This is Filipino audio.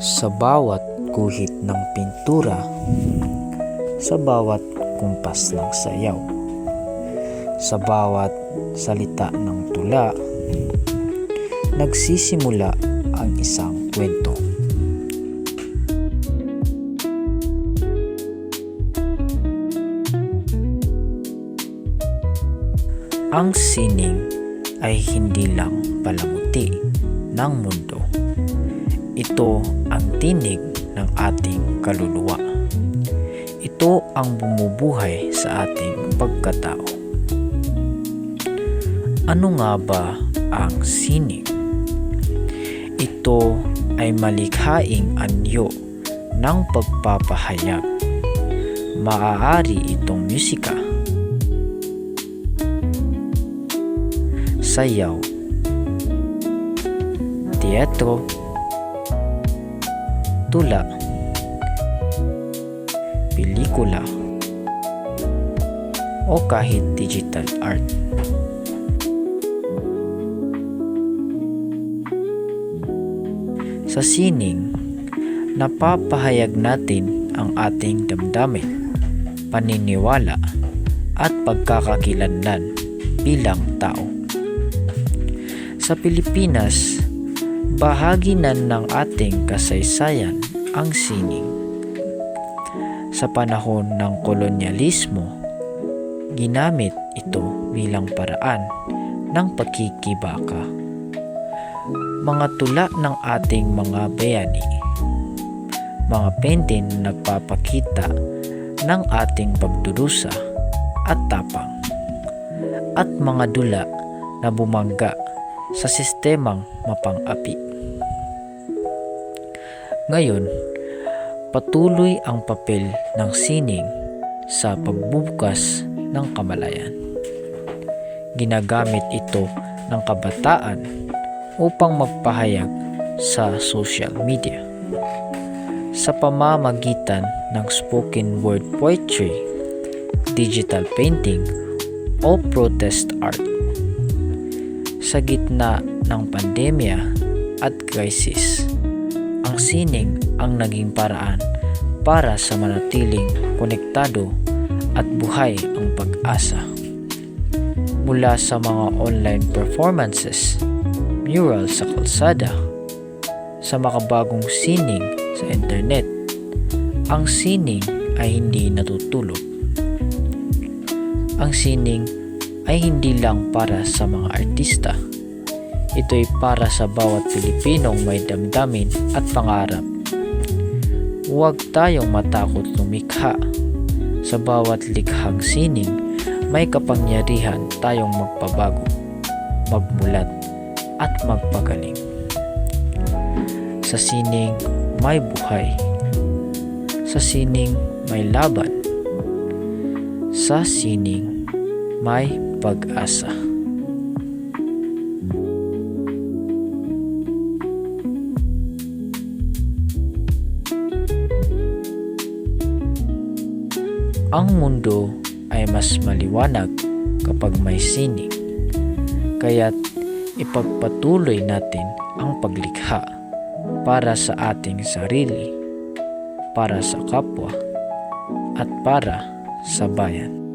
Sa bawat guhit ng pintura, sa bawat kumpas ng sayaw, sa bawat salita ng tula, nagsisimula ang isang kwento. Ang sining ay hindi lang palamuti ng mundo. Ito ang tinig ng ating kaluluwa. Ito ang bumubuhay sa ating pagkatao. Ano nga ba ang sining? Ito ay malikhaing anyo ng pagpapahayag. Maaari itong musika, sayaw, teatro, tula, pelikula, o kahit digital art. Sa sining, napapahayag natin ang ating damdamin, paniniwala, at pagkakakilanlan bilang tao. Sa Pilipinas, bahagi na ng ating kasaysayan ang sining. Sa panahon ng kolonyalismo, ginamit ito bilang paraan ng pagkikibaka. Mga tula ng ating mga bayani, mga painting na nagpapakita ng ating pagdurusa at tapang, at mga dula na bumangga sa sistemang mapang-api. Ngayon, patuloy ang papel ng sining sa pagbubukas ng kamalayan. Ginagamit ito ng kabataan upang magpahayag sa social media sa pamamagitan ng spoken word poetry, digital painting, o protest art. Sa gitna ng pandemya at krisis, ang sining ang naging paraan para sa manatiling konektado at buhay ang pag-asa. Mula sa mga online performances, mural sa kalsada, sa makabagong sining sa internet, ang sining ay hindi natutulog. Ang sining ay hindi lang para sa mga artista. Ito ay para sa bawat Pilipinong may damdamin at pangarap. Huwag tayong matakot lumikha. Sa bawat likhang sining, may kapangyarihan tayong magpabago, magmulat, at magpagaling. Sa sining, may buhay. Sa sining, may laban. Sa sining, may pag-asa. Ang mundo ay mas maliwanag kapag may sining. Kaya't ipagpatuloy natin ang paglikha para sa ating sarili, para sa kapwa, at para sa bayan.